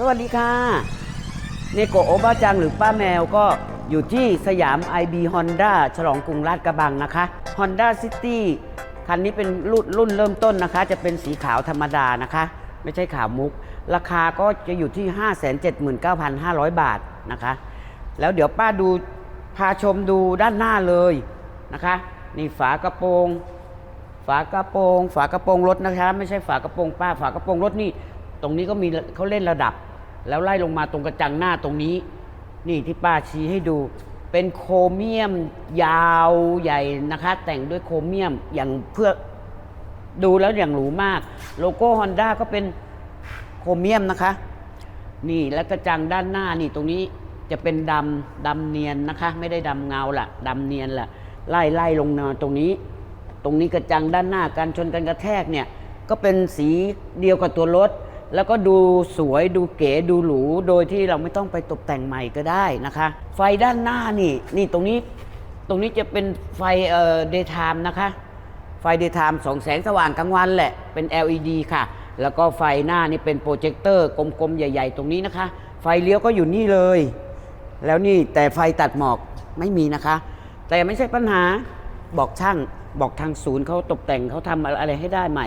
สวัสดีค่ะ เนโกะโอบาจังหรือป้าแมวก็อยู่ที่สยาม IB Honda ฉลองกรุงลาดกระบังนะคะ Honda City คันนี้เป็นรุ่นรุ่นเริ่มต้นนะคะ จะเป็นสีขาวธรรมดานะคะ ไม่ใช่ขาวมุก ราคาก็จะอยู่ที่ 579,500 บาทนะคะ แล้วเดี๋ยวป้าดูพาชมดูด้านหน้าเลยนะคะ นี่ฝากระโปรง ฝากระโปรง ฝากระโปรงรถนะคะ ไม่ใช่ฝากระโปรงป้า ฝากระโปรงรถนี่ ตรงนี้ก็มีเขาเล่นระดับ แล้วไล่ลงมาตรงกระจังหน้าตรงนี้ นี่ที่ป้าชี้ให้ดู เป็นโครเมียมยาวใหญ่นะคะ แต่งด้วยโครเมียมอย่างเพื่อดูแล้วอย่างหรูมาก โลโก้ฮอนด้าก็เป็นโครเมียมนะคะ นี่แล้วกระจังด้านหน้านี่ตรงนี้จะเป็นดำดำเนียนนะคะ ไม่ได้ดำเงาละดำเนียนละไล่ไล่ลงมาตรงนี้ ตรงนี้กระจังด้านหน้าการชนกันกระแทกเนี่ยก็เป็นสีเดียวกับตัวรถ แล้วก็ดูสวยดูเก๋ดูหรู โดยที่เราไม่ต้องไปตกแต่งใหม่ก็ได้นะคะ ไฟด้านหน้านี่นี่ตรงนี้ตรงนี้จะเป็นไฟเอ่อ daytime นะคะ ไฟ daytime สองแสงสว่างกลางวันแหละ เป็น LED ค่ะ แล้วก็ไฟหน้านี่เป็นโปรเจคเตอร์กลมๆ ใหญ่ ๆ ตรงนี้นะคะ ไฟเลี้ยวก็อยู่นี่เลย แล้วนี่แต่ไฟตัดหมอกไม่มีนะคะ แต่ไม่ใช่ปัญหาบอกช่างบอกทางศูนย์เขาตกแต่งเขาทำอะไรให้ได้ใหม่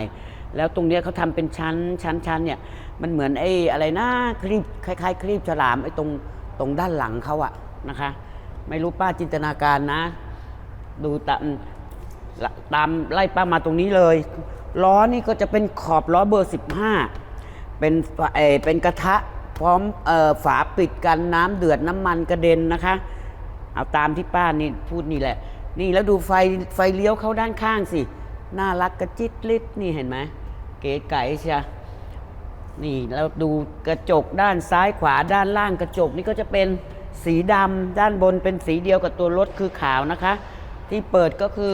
แล้วตรงเนี้ยเขาทำเป็นชั้นชั้นชั้นเนี่ยมันเหมือนไอ้อะไรนะคลีบคล้ายๆคลีบฉลามไอ้ตรงตรงด้านหลังเขาอะนะคะ ไม่รู้ป้าจินตนาการนะ ดูตามตามไล่ป้ามาตรงนี้เลย ล้อนี่ก็จะเป็นขอบล้อเบอร์ 15 เป็นฝาเอเป็นกระทะพร้อมเออฝาปิดกันน้ำเดือดน้ำมันกระเด็นนะคะ เอาตามที่ป้านี่พูดนี่แหละ นี่แล้วดูไฟไฟเลี้ยวเข้าด้านข้างสิ น่ารักกระจิตลิดนี่เห็นไหม เก๋ไก๋เชียนี่แล้วดูกระจกด้านซ้ายขวาด้านล่างกระจกนี่ก็จะเป็นสีดำด้านบนเป็นสีเดียวกับตัวรถคือขาวนะคะ ที่เปิดก็คือ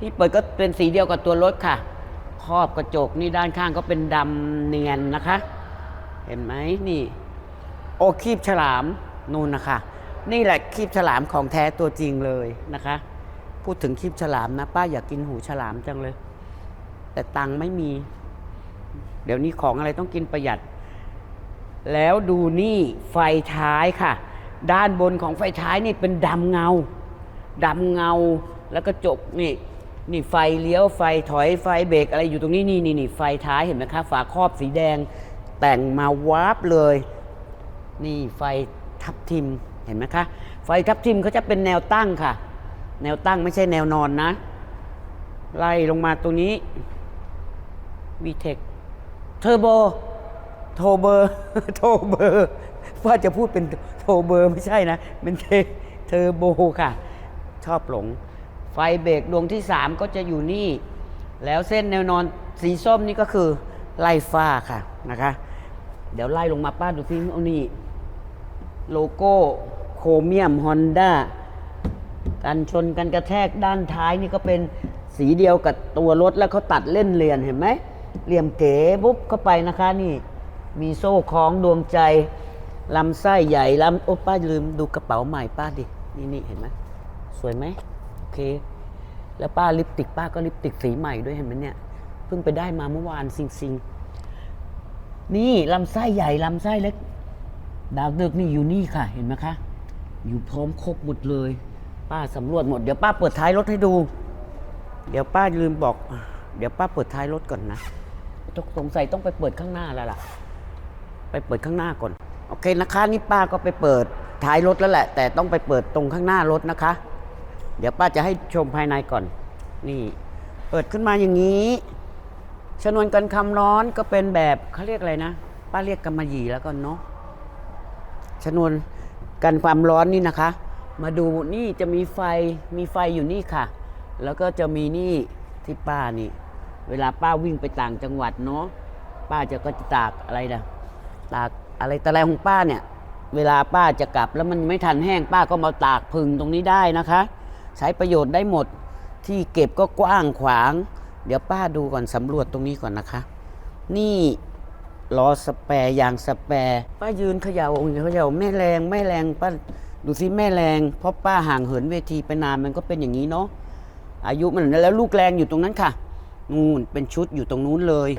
ที่เปิดก็เป็นสีเดียวกับตัวรถค่ะครอบกระจกนี่ด้านข้างก็เป็นดำเนียนนะคะ เห็นไหมนี่ โอคีบฉลามนู่นนะคะ นี่แหละคีบฉลามของแท้ตัวจริงเลยนะคะ พูดถึงคีบฉลามนะ ป้าอยากกินหูฉลามจังเลย แต่ตังค์ไม่มี เดี๋ยวนี้ของอะไรต้องกินประหยัด แล้วดูนี่ไฟท้ายค่ะ ด้านบนของไฟท้ายนี่เป็นดำเงาดำเงาแล้วก็จกนี่นี่ไฟเลี้ยวไฟถอยไฟเบรกอะไรอยู่ตรงนี้นี่นี่นี่ไฟท้ายเห็นไหมคะฝาครอบสีแดง แต่งมาวาบเลย นี่ไฟทับทิมเห็นไหมคะ ไฟทับทิมเขาจะเป็นแนวตั้งค่ะ แนวตั้งไม่ใช่แนวนอนนะ ไล่ลงมาตรงนี้ วีเทคเทอร์โบโทเบอร์โทเบอร์ว่าจะพูดเป็นโทเบอร์ไม่ใช่นะ เป็นเทเทอร์โบค่ะ ชอบหลง ไฟเบรกดวงที่ 3 ก็จะอยู่นี่ แล้วเส้นแนวนอนสีส้มนี่ก็คือไล่ฟ้าค่ะนะคะ เดี๋ยวไล่ลงมาป้าดูซิเอานี่ โลโก้โครเมียมฮอนด้ากันชนกันกระแทกด้านท้ายนี่ก็เป็นสีเดียวกับตัวรถแล้วเขาตัดเล่นเรียญเห็นไหม เหลี่ยมเก๋ปุ๊บเข้าไปนะคะนี่ มีโซ่คล้องดวงใจลำไส้ใหญ่ลำโอ้ป้าลืมดูกระเป๋าใหม่ป้าดินี่นี่เห็นไหมสวยไหมโอเค แล้วป้าลิปติกป้าก็ลิปติกสีใหม่ด้วยเห็นไหมเนี่ยเพิ่งไปได้มาเมื่อวานซิงซิงๆนี่ลำไส้ใหญ่ลำไส้เล็ก ดาวเดึกนี่อยู่นี่ค่ะเห็นไหมคะ อยู่พร้อมครบหมดเลย ป้าสำรวจหมดเดี๋ยวป้าเปิดท้ายรถให้ดู เดี๋ยวป้าลืมบอก เดี๋ยวป้าเปิดท้ายรถก่อนนะ สงสัยต้องไปเปิดข้างหน้าแล้วล่ะ ไปเปิดข้างหน้าก่อน โอเคนะคะ นี่ป้าก็ไปเปิดท้ายรถแล้วแหละ แต่ต้องไปเปิดตรงข้างหน้ารถนะคะ เดี๋ยวป้าจะให้ชมภายในก่อน นี่ เปิดขึ้นมาอย่างนี้ ชนวนกันคำร้อนก็เป็นแบบเขาเรียกอะไรนะ ป้าเรียกกำมะหยี่แล้วกันเนาะชนวนกันความร้อนนี่นะคะ มาดูนี่จะมีไฟมีไฟอยู่นี่ค่ะ แล้วก็จะมีนี่ที่ป้านี่ เวลาป้าวิ่งไปต่างจังหวัดเนาะป้าจะก็จะตากอะไรนะตากอะไรตะไรของป้าเนี่ย เวลาป้าจะกลับแล้วมันไม่ทันแห้งป้าก็มาตากพึ่งตรงนี้ได้นะคะ ใช้ประโยชน์ได้หมดที่เก็บก็กว้างขวาง เดี๋ยวป้าดูก่อนสำรวจตรงนี้ก่อนนะคะ นี่ล้อสแปรยางสแปรป้ายืนเขย่าเขย่าแม่แรงแม่แรงป้าดูสิแม่แรงเพราะป้าห่างเหินเวทีไปนานมันก็เป็นอย่างนี้เนาะอายุมันแล้วลูกแรงอยู่ตรงนั้นค่ะ นู่นเป็นชุดอยู่ตรงนู้นเลย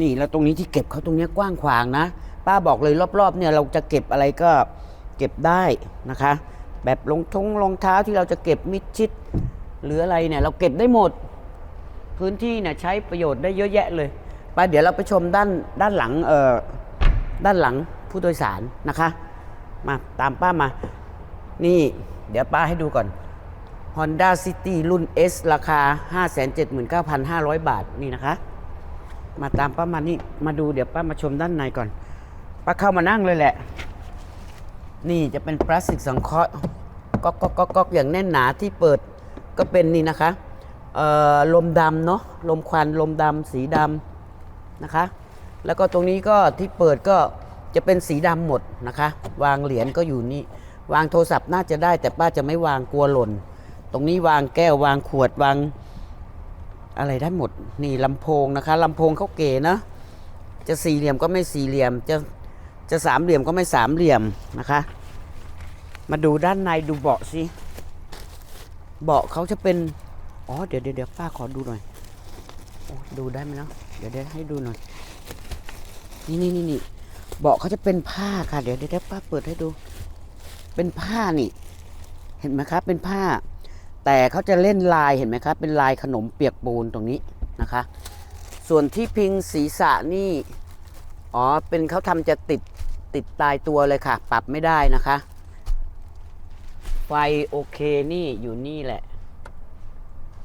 นี่แล้วตรงนี้ที่เก็บเขาตรงนี้กว้างขวางนะป้าป้าบอกเลยรอบๆเนี่ยเราจะเก็บอะไรก็เก็บได้นะคะ แบบรองทงรองเท้าที่เราจะเก็บมิดชิดหรืออะไรเนี่ยเราเก็บได้หมด พื้นที่เนี่ยใช้ประโยชน์ได้เยอะแยะเลยไปเดี๋ยวเราไปชมด้านด้านหลังเอ่อด้านหลังผู้โดยสารนะคะ มาตามป้ามา นี่ เดี๋ยวป้าให้ดูก่อน Honda City รุ่น S ราคา 579,500 บาทนี่นะคะ มาตามป้ามานี่มาดูเดี๋ยวป้ามาชมด้านในก่อน ป้าเข้ามานั่งเลยแหละ นี่จะเป็นพลาสติกสังเคราะห์ก๊อกก๊อกก๊อกก๊อกอย่างแน่นหนาที่เปิดก็เป็นนี่นะคะเอ่อลมดำเนาะลมควันลมดำสีดำนะคะ แล้วก็ตรงนี้ก็ที่เปิดก็จะเป็นสีดำหมดนะคะ วางเหรียญก็อยู่นี่ วางโทรศัพท์น่าจะได้แต่ป้าจะไม่วางกลัวหล่น ตรงนี้วางแก้ววางขวดวางอะไรได้หมด นี่ลำโพงนะคะลำโพงเขาเก๋นะ จะสี่เหลี่ยมก็ไม่สี่เหลี่ยม จะจะสามเหลี่ยมก็ไม่สามเหลี่ยมนะคะ มาดูด้านในดูเบาะสิเบาะเขาจะเป็น อ๋อ เดี๋ยวเดี๋ยวป้าขอดูหน่อยโอ้ดูได้ไหมเนาะเดี๋ยวเดี๋ยวให้ดูหน่อย นี่นี่นี่นี่เบาะเขาจะเป็นผ้าค่ะ เดี๋ยวเดี๋ยวป้าเปิดให้ดู เป็นผ้านี่ เห็นไหมครับ เป็นผ้า แต่เขาจะเล่นลายเห็นไหมครับ เป็นลายขนมเปียกปูนตรงนี้นะคะ ส่วนที่พิงศีรษะนี่อ๋อเป็นเขาทำจะติดติดตายตัวเลยค่ะ ปรับไม่ได้นะคะ ไฟโอเคนี่อยู่นี่แหละ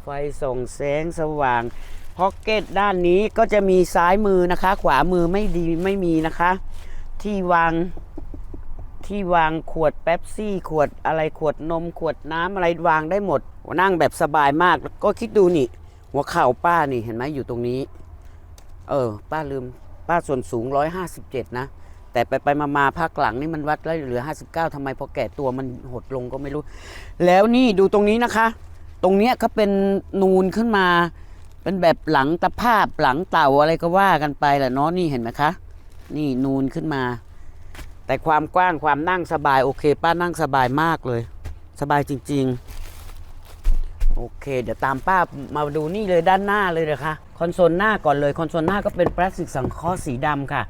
ไฟส่องแสงสว่างพ็อกเก็ตด้านนี้ก็จะมีซ้ายมือนะคะ ขวามือไม่ดีไม่มีนะคะ ที่วาง ที่วางขวดแป๊บซี่ ขวดอะไรขวดนมขวดน้ำอะไรวางได้หมดนั่งแบบสบายมาก ก็คิดดูนี่ หัวเข่าป้านี่เห็นไหมอยู่ตรงนี้ เออ ป้าลืม ป้าส่วนสูง157นะ แต่ไปไปมามาภาคหลังนี่มันวัดแล้วเหลือ59ทำไมพอแก่ตัวมันหดลงก็ไม่รู้ แล้วนี่ดูตรงนี้นะคะ ตรงเนี้ยก็เป็นนูนขึ้นมา เป็นแบบหลังตะภาพหลังเต่าอะไรก็ว่ากันไปแหละเนาะนี่เห็นไหมคะ นี่นูนขึ้นมา แต่ความกว้างความนั่งสบายโอเค ป้านั่งสบายมากเลย สบายจริง ๆ โอเค เดี๋ยวตามป้ามาดูนี่เลยด้านหน้าเลยนะคะคอนโซลหน้าก่อนเลยคอนโซลหน้าก็เป็นพลาสติกสังเคราะห์สีดำค่ะ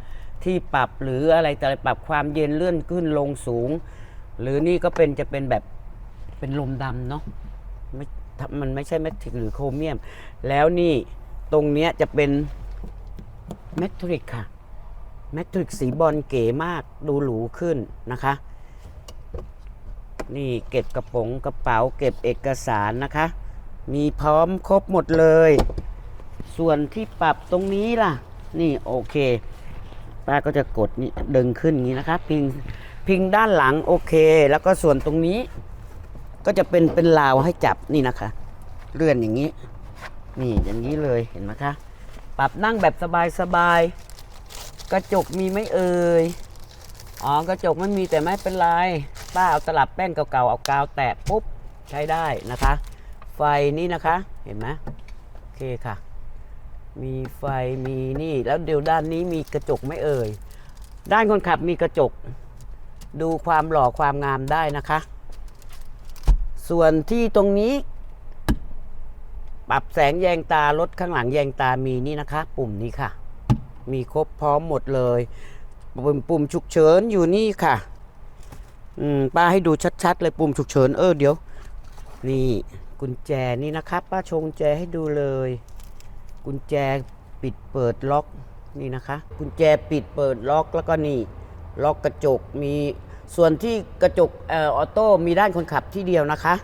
ที่ปรับหรืออะไรแต่ปรับความเย็นเลื่อนขึ้นลงสูง หรือนี่ก็เป็นจะเป็นแบบเป็นลมดำเนาะไม่มันไม่ใช่แมทริกหรือโครเมียม แล้วนี่ตรงเนี้ยจะเป็นแมทริกค่ะ แมทริกสีบอลเก๋มากดูหรูขึ้นนะคะ นี่เก็บกระป๋องกระเป๋าเก็บเอกสารนะคะ มีพร้อมครบหมดเลย ส่วนที่ปรับตรงนี้ล่ะ นี่โอเคป้าก็จะกดนี่ดึงขึ้นนี้นะคะ พิงพิงด้านหลังโอเค แล้วก็ส่วนตรงนี้ ก็จะเป็นเป็นราวให้จับนี่นะคะ เลื่อนอย่างนี้ นี่อย่างนี้เลยเห็นไหมคะ ปรับนั่งแบบสบายๆ กระจกมีไม่เอ่ย อ๋อกระจกไม่มีแต่ไม่เป็นไร ป้าเอาตลับแป้งเก่าๆเอากาวแตะปุ๊บใช้ได้นะคะ ไฟนี่นะคะเห็นไหมโอเคค่ะ มีไฟมีนี่แล้วเดี๋ยวด้านนี้มีกระจกไม่เอ่ย ด้านคนขับมีกระจก ดูความหล่อความงามได้นะคะ ส่วนที่ตรงนี้ ปรับแสงแยงตารถข้างหลังแยงตามีนี่นะคะ ปุ่มนี้ค่ะ มีครบพร้อมหมดเลยปุ่มปุ่มฉุกเฉินอยู่นี่ค่ะอืมป้าให้ดูชัดๆเลยปุ่มฉุกเฉินเออเดี๋ยว นี่กุญแจนี่นะครับ ป้าชว์กุญแจให้ดูเลย กุญแจปิดเปิดล็อกนี่นะคะ กุญแจปิดเปิดล็อกแล้วก็นี่ ล็อกกระจกมีส่วนที่กระจกเอ่อออโต้มีด้านคนขับที่เดียวนะคะ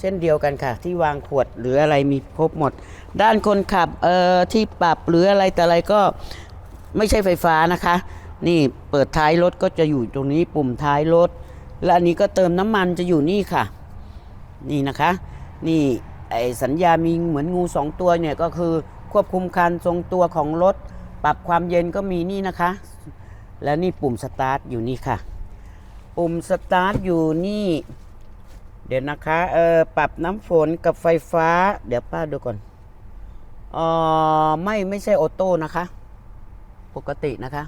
เช่นเดียวกันค่ะ ที่วางขวดหรืออะไรมีครบหมด ด้านคนขับเอ่อที่ปรับหรืออะไรแต่อะไรก็ไม่ใช่ไฟฟ้านะคะ นี่เปิดท้ายรถก็จะอยู่ตรงนี้ปุ่มท้ายรถ และอันนี้ก็เติมน้ำมันจะอยู่นี่ค่ะ นี่นะคะ นี่ไอสัญญามีเหมือนงูสองตัวเนี่ยก็คือควบคุมการทรงตัวของรถ ปรับความเย็นก็มีนี่นะคะ แล้วนี่ปุ่มสตาร์ทอยู่นี่ค่ะ ปุ่มสตาร์ทอยู่นี่ เดี๋ยวนะคะเออปรับน้ำฝนกับไฟฟ้า เดี๋ยวป้าดูก่อนเออไม่ไม่ใช่ออโต้นะคะ ปกตินะคะ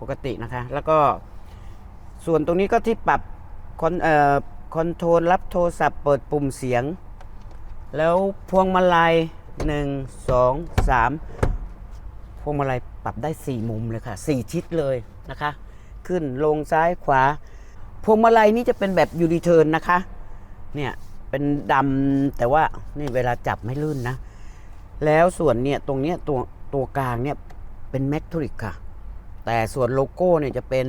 ปกตินะคะ แล้วก็ส่วนตรงนี้ก็ที่ปรับคอนเอ่อคอนโทรลรับโทรศัพท์เปิดปุ่มเสียง แล้วพวงมาลัยหนึ่งสองสามพวงมาลัยปรับได้4มุมเลยค่ะ4ทิศเลยนะคะ ขึ้นลงซ้ายขวา พวงมาลัยนี่จะเป็นแบบยูนิเทิร์นนะคะ เนี่ยเป็นดำแต่ว่านี่เวลาจับไม่ลื่นนะ แล้วส่วนเนี่ยตรงเนี้ยตัวตัวกลางเนี่ยเป็นแมกทริกค่ะ แต่ส่วนโลโก้เนี่ยจะเป็น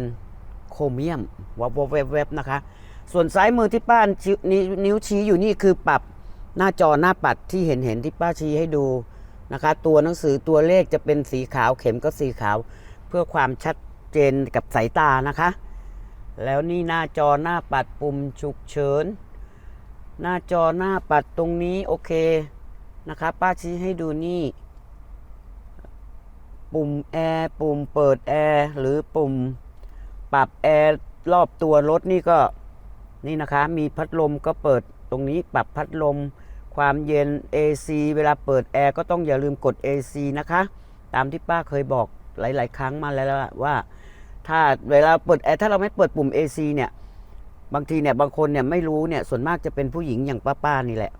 โครเมียมวับวับแวบแวบนะคะ ส่วนซ้ายมือที่ป้านิ้นิ้วชี้อยู่นี่คือปรับหน้าจอหน้าปัดที่เห็นเห็นที่ป้าชี้ให้ดูนะคะ ตัวหนังสือตัวเลขจะเป็นสีขาวเข็มก็สีขาว เพื่อความชัดเจนกับสายตานะคะ แล้วนี่หน้าจอหน้าปัดปุ่มฉุกเฉิน หน้าจอหน้าปัดตรงนี้โอเคนะคะป้าชี้ให้ดูนี่ ปุ่มแอร์ปุ่มเปิดแอร์หรือปุ่มปรับแอร์รอบตัวรถนี่ก็นี่นะคะมีพัดลมก็เปิดตรงนี้ปรับพัดลม ความเย็น AC เวลาเปิดแอร์ก็ต้องอย่าลืมกด AC นะคะ ตามที่ป้าเคยบอกหลาย ๆ ครั้งมาแล้วล่ะว่า ถ้าเวลาเปิดแอร์ถ้าเราไม่เปิดปุ่ม AC เนี่ย บางทีเนี่ยบางคนเนี่ยไม่รู้เนี่ยส่วนมากจะเป็นผู้หญิงอย่างป้าๆนี่แหละ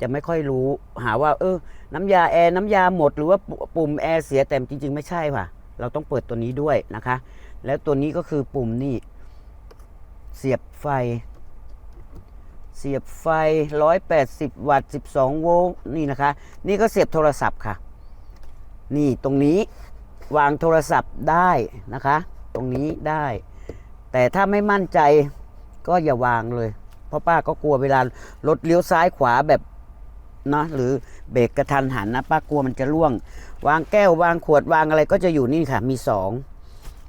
จะไม่ค่อยรู้หาว่า เออ น้ำยาแอร์น้ำยาหมดหรือว่าปุ่มแอร์เสียแต่จริง ๆ ไม่ใช่ค่ะ เราต้องเปิดตัวนี้ด้วยนะคะ แล้วตัวนี้ก็คือปุ่มนี่ เสียบไฟ เสียบไฟ 180 วัตต์ 12 โวลต์นี่นะคะ นี่ก็เสียบโทรศัพท์ค่ะ นี่ตรงนี้วางโทรศัพท์ได้นะคะ ตรงนี้ได้ แต่ถ้าไม่มั่นใจก็อย่าวางเลย เพราะป้าก็กลัวเวลารถเลี้ยวซ้ายขวาแบบนะหรือเบรกกระทันหันนะป้ากลัวมันจะล่วง วางแก้ววางขวดวางอะไรก็จะอยู่นี่ค่ะ มีสอง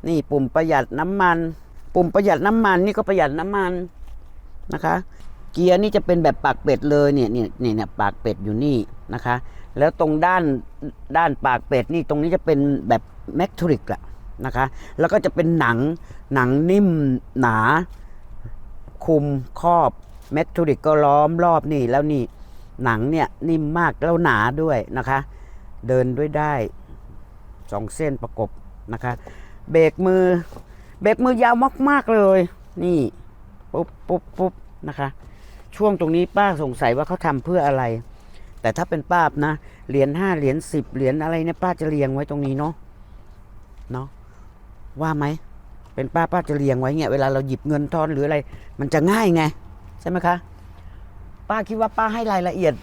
นี่ปุ่มประหยัดน้ำมัน ปุ่มประหยัดน้ำมันนี่ก็ประหยัดน้ำมันนะคะ เกียร์นี่จะเป็นแบบปากเป็ดเลยเนี่ยเนี่ยเนี่ยเนี่ยปากเป็ดอยู่นี่นะคะ แล้วตรงด้านด้านปากเป็ดนี่ตรงนี้จะเป็นแบบแมกทริกอะ นะคะ แล้วก็จะเป็นหนังหนังนิ่มหนา คุมครอบแมกทริกก็ล้อมรอบนี่แล้วนี่หนังเนี่ยนิ่มมากแล้วหนาด้วยนะคะ เดินด้วยได้สองเส้นประกบนะคะเบรกมือเบรกมือยาวมากๆเลย นี่ปุ๊บปุ๊บปุ๊บนะคะ ช่วงตรงนี้ป้าสงสัยว่าเขาทำเพื่ออะไร แต่ถ้าเป็นป้าบนะเหรียญห้าเหรียญสิบเหรียญอะไรเนี่ยป้าจะเรียงไว้ตรงนี้เนาะเนาะ ว่าไหมเป็นป้าป้าจะเรียงไว้เงี้ยเวลาเราหยิบเงินทอนหรืออะไร มันจะง่ายไง ใช่ไหมคะ ป้าคิดว่าป้าให้รายละเอียด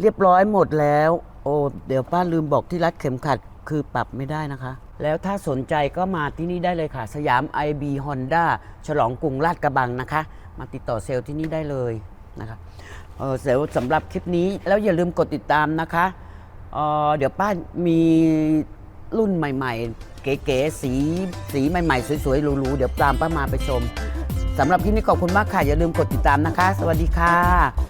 เรียบร้อยหมดแล้ว โอ้เดี๋ยวป้าลืมบอกที่รัดเข็มขัดคือปรับไม่ได้นะคะ แล้วถ้าสนใจก็มาที่นี่ได้เลยค่ะ สยาม IB Honda ฉลองกรุงลาดกระบังนะคะ มาติดต่อเซลล์ที่นี่ได้เลยนะคะเออเซลล์สำหรับคลิปนี้แล้วอย่าลืมกดติดตามนะคะเออเดี๋ยวป้ามี รุ่นใหม่ ๆ เก๋ๆสีสีใหม่ ๆ สวยๆหรูๆเดี๋ยวตามป้ามาไปชมสำหรับคลิปนี้ขอบคุณมากค่ะ อย่าลืมกดติดตามนะคะ สวัสดีค่ะ